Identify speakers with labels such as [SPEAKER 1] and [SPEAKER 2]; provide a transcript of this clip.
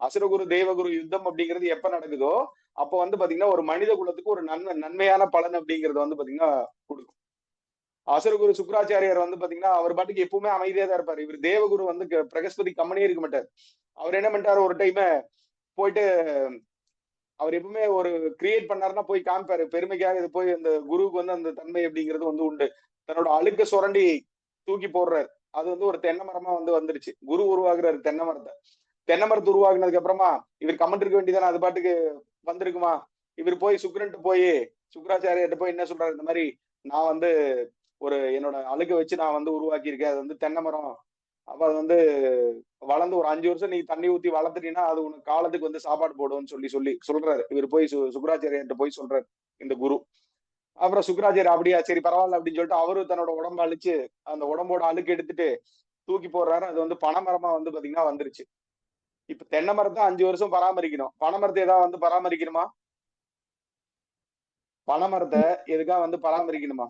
[SPEAKER 1] அசுரகுரு தேவகுரு யுத்தம் அப்படிங்கிறது எப்ப நடக்குதோ அப்ப வந்து பாத்தீங்கன்னா ஒரு மனித குலத்துக்கு ஒரு நன்மை நன்மையான பலன் அப்படிங்கறது வந்து பாத்தீங்கன்னா கொடுக்கும். அசுரகுரு சுக்கராச்சாரியார் வந்து பாத்தீங்கன்னா அவர் பாட்டுக்கு எப்பவுமே அமைதியா தான் இருப்பாரு. இவர் தேவகுரு வந்து பிரகஸ்பதி கம்மனே இருக்க மாட்டார். அவர் என்ன பண்ணிட்டாரு? ஒரு டைம் போயிட்டு அவர் எப்பவுமே ஒரு கிரியேட் பண்ணாருன்னா போய் காமிப்பாரு. பெருமைக்காக இது போய் அந்த குருவுக்கு வந்து அந்த தன்மை அப்படிங்கிறது வந்து உண்டு. தன்னோட அழுக்க சுரண்டி தூக்கி போடுறாரு. அது வந்து ஒரு தென்னை மரமா வந்து வந்துருச்சு. குரு உருவாகிறாரு தென்னை மரத்தை. தென்னை மரத்து உருவாக்குனதுக்கு அப்புறமா இவர் கமெண்ட் இருக்க வேண்டியதானே அது பாட்டுக்கு வந்திருக்குமா? இவர் போய் சுக்கரன்ட்டு போய் சுக்கராச்சாரியர்கிட்ட போய் என்ன சொல்றாரு? இந்த மாதிரி நான் வந்து ஒரு என்னோட அழுக்க வச்சு நான் வந்து உருவாக்கியிருக்கேன். அது வந்து தென்னை மரம். அப்ப அது வந்து வளர்ந்து ஒரு அஞ்சு வருஷம் நீ தண்ணி ஊத்தி வளர்த்துட்டீங்கன்னா அது உனக்கு காலத்துக்கு வந்து சாப்பாடு போடும்னு சொல்லி சொல்லி சொல்றாரு. இவர் போய் சு சுக்கராச்சாரியர்கிட்ட போய் சொல்றாரு இந்த குரு. அப்புறம் சுக்கராச்சாரியர் அப்படியா சரி பரவாயில்ல அப்படின்னு சொல்லிட்டு அவரு தன்னோட உடம்ப அழிச்சு அந்த உடம்போட அழுக்கு எடுத்துட்டு தூக்கி போடுறாரு. அது வந்து பனைமரமா வந்து பாத்தீங்கன்னா வந்துருச்சு. இப்ப தென்னை மரத்தை அஞ்சு வருஷம் பராமரிக்கணும். பனைமரத்தை ஏதாவது வந்து பராமரிக்கணுமா? பனைமரத்தை எதுக்காக வந்து பராமரிக்கணுமா?